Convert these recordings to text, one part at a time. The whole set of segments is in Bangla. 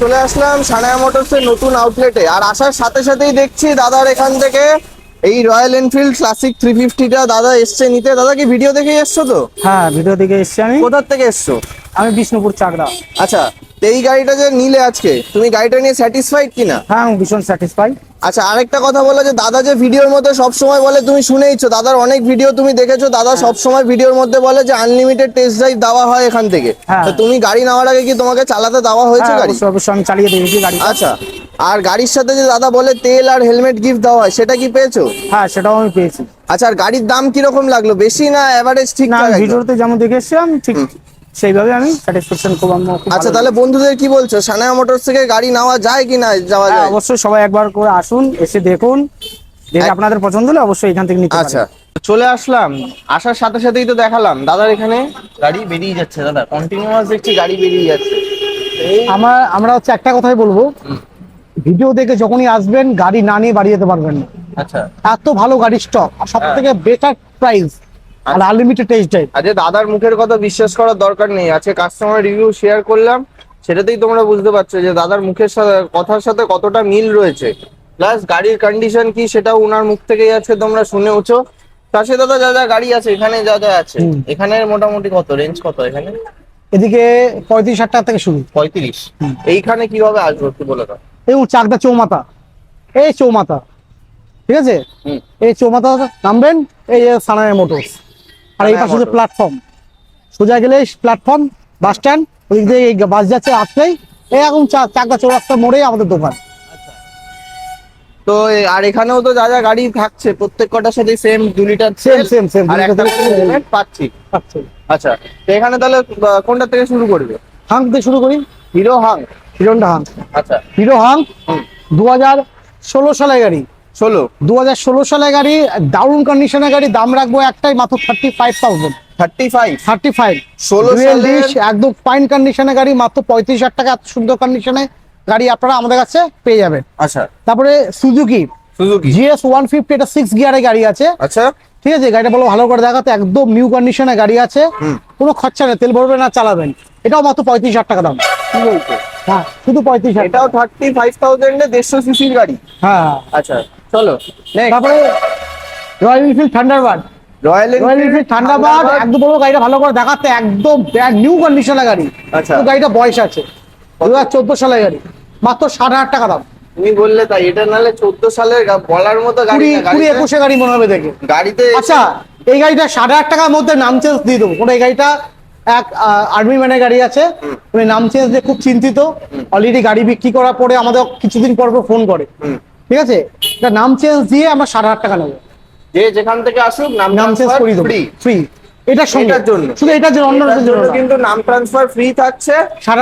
চলে আসলাম সানায়া মোটরসের নতুন আউটলেটে আর আসার সাথে সাথেই দেখছি দাদার এখান থেকে এই রয়্যাল এনফিল্ড ক্লাসিক থ্রি ফিফটিটা দাদা এসছে নিতে। দাদা কি ভিডিও দেখে এসছো তো? হ্যাঁ ভিডিও দেখে এসছি আমি। কোথার থেকে এসছো? আমি বিষ্ণুপুর চাকরা আচ্ছা তো এই গাড়িটা যে নিলে আজকে তুমি গাড়িটা নিয়ে স্যাটিসফাইড কিনা? হ্যাঁ আমি ভীষণ স্যাটিসফাই আচ্ছা আরেকটা কথা বলো যে দাদা যে ভিডিওর মধ্যে সব সময় বলে তুমি শুনেইছো দাদার অনেক ভিডিও তুমি দেখেছ দাদা সব সময় ভিডিওর মধ্যে বলে যে আনলিমিটেড টেস্ট ড্রাইভ দেওয়া হয় এখান থেকে। হ্যাঁ। তো তুমি গাড়ি নেওয়ার আগে কি তোমাকে চালাতে দেওয়া হয়েছে গাড়ি? অবশ্যই আমি চালিয়ে দেখেছি গাড়ি আচ্ছা আর গাড়ির সাথে যে দাদা বলে তেল আর হেলমেট গিফট দেওয়া হয় সেটা কি পেয়েছ? হ্যাঁ সেটাও আমি পেয়েছি। আচ্ছা আর গাড়ির দাম কীরকম লাগল? বেশি না এভারেজ না আমি একদম? ভিডিওতে যেমন দেখে এসছি আমি ঠিক সেইভাবে আমি স্যাটিসফ্যাকশন খুব আচ্ছা তাহলে বন্ধুদের কি বলছো? সানায়া মোটরস থেকে গাড়ি নেওয়া যায় কি না যাওয়া হ্যাঁ, যায়? অবশ্যই সবাই একবার করে আসুন এসে দেখুন। দেখে আপনাদের পছন্দ হলে অবশ্যই এখান থেকে নিতে আচ্ছা। চলে আসলাম। আসার সাথে সাথেই তো দেখালাম। দাদার এখানে গাড়ি বেরিয়ে যাচ্ছে দাদা। কন্টিনিউয়াস দেখছি গাড়ি বেরিয়ে যাচ্ছে। আমার আমরা হচ্ছে একটা কথাই বলব। ভিডিও দেখে যখনই আসবেন গাড়ি না নিয়ে বাড়ি যেতে পারবেন না। আচ্ছা। এত ভালো গাড়ির স্টক আর সব থেকে বেটার প্রাইস আর আনলিমিটেড টেস্ট ড্রাইভ আজকে দাদার মুখের কথা বিশ্বাস করার দরকার নেই। আজকে কাস্টমার রিভিউ শেয়ার করলাম সেটাতেই তোমরা বুঝতে পারছ যে দাদার মুখের সাথে কথার সাথে কতটা মিল রয়েছে। প্লাস গাড়ির কন্ডিশন কি সেটাও উনার মুখ থেকেই আজকে তোমরা শুনেওছো তার দাদা যা যা গাড়ি আছে এখানে যা যা আছে এখানে মোটামুটি কত? রেঞ্জ কত এখানে? এদিকে পঁয়ত্রিশ হাজার টাকা থেকে শুরু। পঁয়ত্রিশ। এইখানে কীভাবে আসব একটু বলে দাও। এবং চাকদা চৌমাথা। এই চৌমাথা। ঠিক আছে? এই চৌমাথা নামবেন এই সানায় মোটরস আর এই পাশে প্ল্যাটফর্ম সোজা গেলে প্ল্যাটফর্ম বাস স্ট্যান্ড ওই দিয়ে এই বাস যাচ্ছে আসলেই এই এখন চাকদা চৌরাস্তা মোড়ে আমাদের দোকান। তো আর এখানেও তো যা যা গাড়ি থাকছে প্রত্যেক কটার সাথে সেম দু লিটার Same, same, same, আর একটা পাচ্ছি। আচ্ছা তো এখানে তাহলে কোনটা থেকে শুরু করবে? হাং থেকে শুরু করি। হিরো হাং। হিরোন্ডা হাং। আচ্ছা। হিরো হাং দু হাজার ষোলো সালের গাড়ি। ষোলো। দু হাজার ষোলো সালের গাড়ি দারুণ কন্ডিশনের গাড়ি দাম রাখব একটাই মাত্র thirty five thousand thirty five thirty five 16 সালের- একদম ফাইন কন্ডিশনের গাড়ি মাত্র পঁয়ত্রিশ হাজার টাকা সুন্দর কন্ডিশনে গাড়ি আপনারা আমাদের কাছে পেয়ে যাবেন। আচ্ছা। তারপরে Suzuki Suzuki GS one fifty এটা সিক্স গিয়ারের গাড়ি আছে। আচ্ছা। ঠিক আছে গাড়িটা বলো ভালো করে দেখাতে একদম নিউ কন্ডিশনে গাড়ি আছে। কোনো খরচা নেই তেল ভরবে না চালাবেন। এটাও মাত্র পঁয়ত্রিশ হাজার টাকা দাম। হ্যাঁ শুধু পঁয়ত্রিশ এটাও থার্টি ফাইভ থাউজেন্ডে দেড়শো সিসির গাড়ি? হ্যাঁ। আচ্ছা চলো তারপরে Royal Enfield Thunderbird Royal Enfield Thunderbird একদম বলব গাড়িটা ভালো করে দেখাতে একদম ব্র্যান্ড নিউ কন্ডিশনের গাড়ি। আচ্ছা। গাড়িটা বয়স আছে দু হাজার চোদ্দ সালের গাড়ি। মাত্র ষাট হাজার টাকা দাম। তুমি বললে তাই এটা নালে চোদ্দ সালের বলার মতো গাড়ি কুড়ি একুশে গাড়ি মনে হবে দেখে। গাড়িতে আচ্ছা এই গাড়িটা সাড়ে আট টাকার মধ্যে নাম চেঞ্জ দিয়ে দেবো। কোনো এই গাড়িটা এক আর্মি ম্যানের গাড়ি আছে। উনি নাম চেঞ্জ দিয়ে খুব চিন্তিত। অলরেডি গাড়ি বিক্রি করার পরে আমাদের কিছুদিন পর পর ফোন করে। ঠিক আছে? এটা নাম চেঞ্জ দিয়ে আমরা সাড়ে আট টাকা নেব। যে যেখান থেকে আসুক নাম নাম চেঞ্জ দেবো। ফ্রি ফ্রি এটার জন্য। শুধু এটার জন্য অন্য জন্য কিন্তু নাম ট্রান্সফার ফ্রি থাকছে।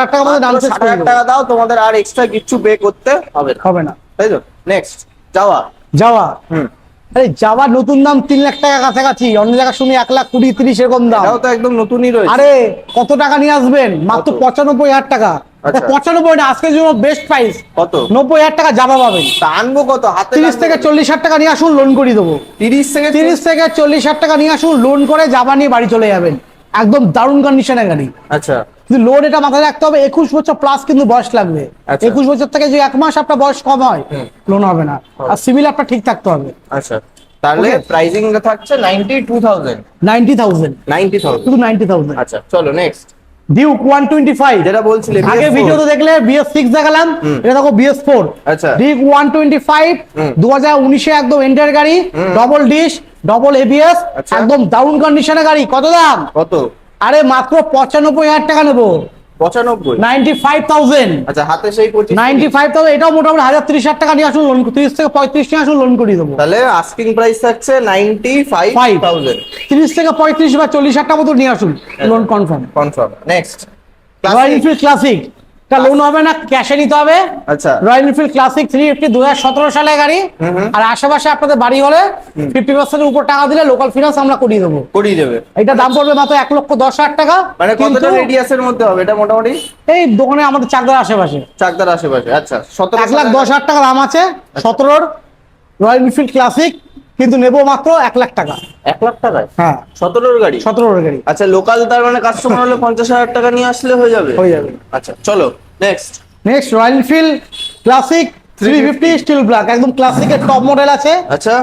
আট টাকার মধ্যে নাম চেঞ্জ করে হাজার টাকা দাও তোমাদের আর এক্সট্রা কিচ্ছু পে করতে হবে হবে না। তাই তো? নেক্সট যাওয়া। যাওয়া। হুম। আরে যাওয়ার নতুন দাম তিন লাখ টাকা কাছাকাছি অন্য জায়গায় শুনি এক লাখ কুড়ি তিরিশ এরকম দাম। তো একদম নতুনই রয়েছে। আরে কত টাকা নিয়ে আসবেন? মাত্র পঁচানব্বই হাজার টাকা। আচ্ছা। পঁচানব্বই আজকের জন্য বেস্ট প্রাইস কত? নব্বই হাজার টাকা যাবা পাবেন। আনব কত? তিরিশ থেকে চল্লিশ হাজার টাকা নিয়ে আসুন লোন করে দেবো। তিরিশ থেকে তিরিশ থেকে চল্লিশ হাজার টাকা নিয়ে আসুন লোন করে যাবা নিয়ে বাড়ি চলে যাবেন। একদম দারুণ কন্ডিশনের গাড়ি। আচ্ছা। কিন্তু লোন এটা মাথায় রাখতে হবে একুশ বছর প্লাস কিন্তু বয়স লাগবে। আচ্ছা। একুশ বছর থেকে যে এক মাস আপনার বয়স কম হয় লোন হবে না। আর সিভিল আপনার ঠিক থাকতে হবে। আচ্ছা। তাহলে. প্রাইসিং থাকছে ninety two thousand ninety thousand ninety thousand শুধু নাইনটি থাউজেন্ড আচ্ছা চলো next Duke one twenty five যেটা বলছিলে আগে BS4 ভিডিওতে দেখলে বিএস সিক্স দেখালাম এটা দেখো বিএস ফোর আচ্ছা। ফাইভ দু হাজার উনিশে একদম এন্টার গাড়ি। Double disc double ABS. একদম দারুণ কন্ডিশনের গাড়ি। কত দাম? কত? আরে মাত্র পঁচানব্বই হাজার টাকা নেব। পঁচানব্বই? নাইনটি ফাইভ থাউজেন্ড আচ্ছা হাতে সেই নাইনটি ফাইভ থাউজেন্ড এটাও মোটামুটি হাজার ত্রিশ হাজার টাকা নিয়ে আসুন লোন তিরিশ থেকে পঁয়ত্রিশ নিয়ে আসুন লোন করিয়ে দেবো। তাহলে আস্কিং প্রাইস থাকছে নাইনটি ফাইভ ফাইভ থাউজেন্ড তিরিশ থেকে পঁয়ত্রিশ বা চল্লিশ হাজার টাকা মতো নিয়ে আসুন loan confirm confirm next classic তা লোন হবে না ক্যাশে নিতে হবে। আচ্ছা। Royal Enfield Classic three fifty দু হাজার সালের গাড়ি। আর আশেপাশে আপনাদের বাড়ি হলে ফিফটি পার্সেন্টের উপর টাকা দিলে লোকাল ফিনান্স আমরা করিয়ে দেবো। করিয়ে দেবে। এটা দাম পড়বে মাত্র এক লক্ষ দশ হাজার টাকা। মানে কতটা রেডিয়াসের মধ্যে হবে এটা মোটামুটি? এই দোকানে আমাদের চাকদার আশেপাশে। চাকদার আশেপাশে আচ্ছা সতেরো এক লাখ দশ হাজার টাকা দাম আছে সতেরোর রয়্যাল এনফিল্ড ক্লাসিক কিন্তু নেব মাত্র এক লাখ টাকা। এক লাখ টাকায়? হ্যাঁ। সতেরোর গাড়ি? সতেরোর গাড়ি। আচ্ছা লোকাল তার মানে কাস্টমার হলে পঞ্চাশ হাজার টাকা নিয়ে আসলে হয়ে যাবে? হয়ে যাবে। আচ্ছা চলো next next Royal Enfield Classic three fifty steel black একদম ক্লাসিকের টপ মডেল আছে। আচ্ছা।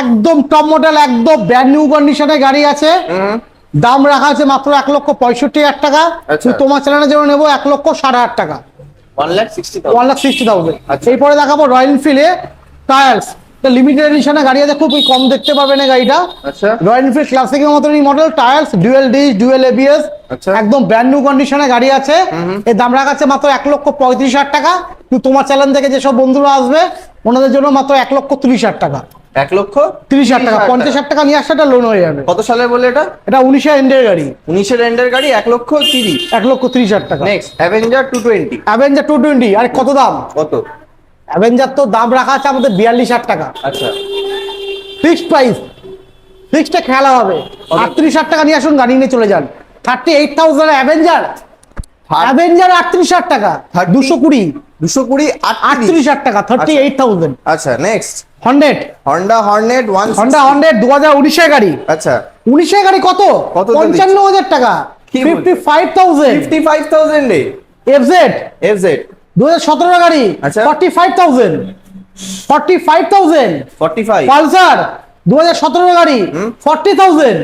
একদম টপ মডেল একদম ব্র্যান্ড নিউ কন্ডিশনের গাড়ি আছে। দাম রাখা আছে মাত্র এক লক্ষ পঁয়ষট্টি হাজার টাকা। আচ্ছা। তোমার চ্যানেলের জন্য নেব এক লক্ষ সাড়ে হাজার টাকা। One lakh sixty one lakh sixty thousand আচ্ছা। এরপরে দেখাবো রয়্যাল এনফিল্ডে টায়ার্স লিমিটেড এডিশনের গাড়ি আছে খুব কম দেখতে পাবেন এই গাড়িটা। আচ্ছা। রয়্যাল এনফিল্ড ক্লাসিকের মতনই model tyres dual disc dual ABS. একদম ব্র্যান্ড নিউ কন্ডিশনে গাড়ি আছে। এর দাম রাখা আছে মাত্র এক লক্ষ পঁয়ত্রিশ হাজার টাকা। কিন্তু তোমার চ্যানেল থেকে যেসব বন্ধুরা আসবে ওনাদের জন্য মাত্র এক লক্ষ তিরিশ হাজার টাকা। এক লক্ষ তিরিশ হাজার টাকা পঞ্চাশ হাজার টাকা নিয়ে আসলে লোন হয়ে যাবে। কত সালে বলে এটা? এটা উনিশে এন্ডের গাড়ি। উনিশের এন্ডের গাড়ি এক লক্ষ তিরিশ। এক লক্ষ তিরিশ হাজার টাকা। Next Avenger two twenty Avenger two twenty আরে কত দাম? কত? অ্যাভেঞ্জার তো দাম রাখা আছে আমাদের বিয়াল্লিশ হাজার টাকা। আচ্ছা। ফিক্সড প্রাইস ফিক্সডে খেলা হবে। আটত্রিশ হাজার টাকা নিয়ে আসুন গাড়ি নিয়ে চলে যান। Thirty eight thousand Avenger Avenger আটত্রিশ হাজার টাকা। দুশো কুড়ি। দুশো কুড়ি আটত্রিশ। হাজার টাকা থার্টি এইট থাউজেন্ড আচ্ছা next hundred Honda Hornet one Honda hundred দু হাজার উনিশের গাড়ি। আচ্ছা। উনিশের গাড়ি কত? কত পঞ্চান্ন হাজার টাকা। Fifty five thousand fifty five thousand FZ F Z দু হাজার সতেরো গাড়ি আচ্ছা। Forty five thousand forty five thousand forty five Pulsar দু হাজার সতেরো গাড়ি ফর্টি থাউজেন্ড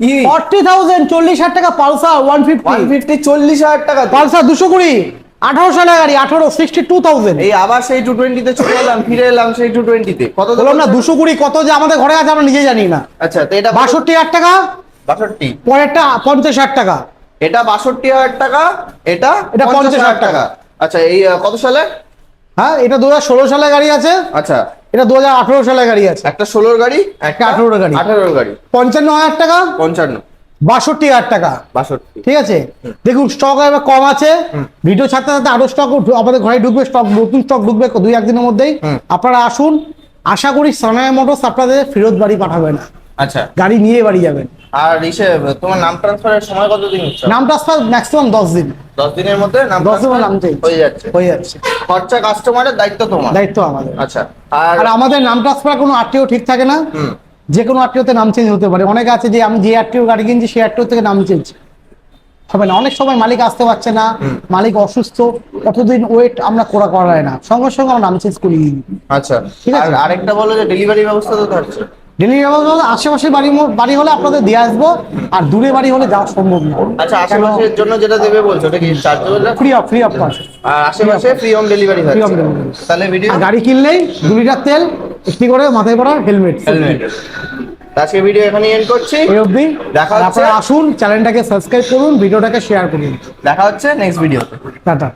কি? ফর্টি থাউজেন্ড চল্লিশ হাজার টাকা Pulsar one one fifty fifty চল্লিশ হাজার টাকা পালসার দুশো কুড়ি আঠারো সালের গাড়ি আঠারো সিক্সটি টু থাউজেন্ড এই আবার সেই টু টোয়েন্টিতে চলে এলাম ফিরে এলাম সেই টু টোয়েন্টিতে কত বললাম না? দুশো কুড়ি কত যে আমাদের ঘরে আছে আমরা নিজে জানি না। আচ্ছা তো এটা বাষট্টি হাজার টাকা। বাষট্টি। পরেরটা পঞ্চাশ হাজার টাকা। এটা বাষট্টি হাজার টাকা এটা এটা পঞ্চাশ 50,000 হাজার টাকা। আচ্ছা এই কত সালে? হ্যাঁ এটা দু হাজার ষোলো সালের গাড়ি আছে। আচ্ছা। এটা দু হাজার আঠারো সালের গাড়ি আছে। একটা ষোলোর গাড়ি একটা 18 গাড়ি। আঠারোর গাড়ি। পঞ্চান্ন হাজার টাকা? পঞ্চান্ন। বাষট্টি হাজার টাকা। বাষট্টি। ঠিক আছে? দেখুন স্টক এবার কম আছে। ভিডিও ছাড়তে ছাড়তে আরও স্টক আমাদের ঘরে ঢুকবে স্টক নতুন স্টক ঢুকবে দুই একদিনের মধ্যেই। আপনারা আসুন আশা করি সানায় মোটরস আপনাদের ফেরত বাড়ি পাঠাবে না। আচ্ছা। গাড়ি নিয়ে বাড়ি যাবেন। আর ইসে তোমার নাম ট্রান্সফারের সময় কতদিন হচ্ছে? নাম ট্রান্সফার ম্যাক্সিমাম দশ দিন। দশ দিনের মধ্যে নাম দশ দিনের নাম হয়ে যাচ্ছে। হয়ে যাচ্ছে। খরচা কাস্টমারের দায়িত্ব তোমার। দায়িত্ব আমাদের। আচ্ছা আর আমাদের নাম ট্রান্সফার কোনো আরটিও ঠিক থাকে না? যে কোনো আরটিওতে নাম চেঞ্জ হতে পারে। অনেকে আছে যে আমি যে আরটিও গাড়ি কিনছি সেই আরটিও থেকে নাম চেঞ্জ হবে না। অনেক সময় মালিক আসতে পারছে না। মালিক অসুস্থ। কতদিন ওয়েট আমরা করা করায় না। সঙ্গে সঙ্গে আমরা নাম চেঞ্জ করিয়ে আচ্ছা। ঠিক আছে। আরেকটা বলো যে ডেলিভারি ব্যবস্থা তো থাকছে। ডেলিভারি আশেপাশে বাড়ি বাড়ি হলে আপনাদের দিয়ে আসব আর দূরে বাড়ি হলে যাওয়া সম্ভব না। আচ্ছা আশেপাশের জন্য যেটা দেবে বলছো ওটা কি chargeable free of free of cost আর আশেপাশে ফ্রি হোম ডেলিভারি তাহলে ভিডিও গাড়ি কিনলেই দু লিটার তেল একটি করে মাথায় পড়া হেলমেট হেলমেট আজকে ভিডিও এখানে এন্ড করছি। এই অবধি। দেখা হচ্ছে। আপনারা আসুন চ্যানেলটাকে সাবস্ক্রাইব করুন ভিডিওটাকে শেয়ার করুন। দেখা হচ্ছে নেক্সট ভিডিওতে টাটা।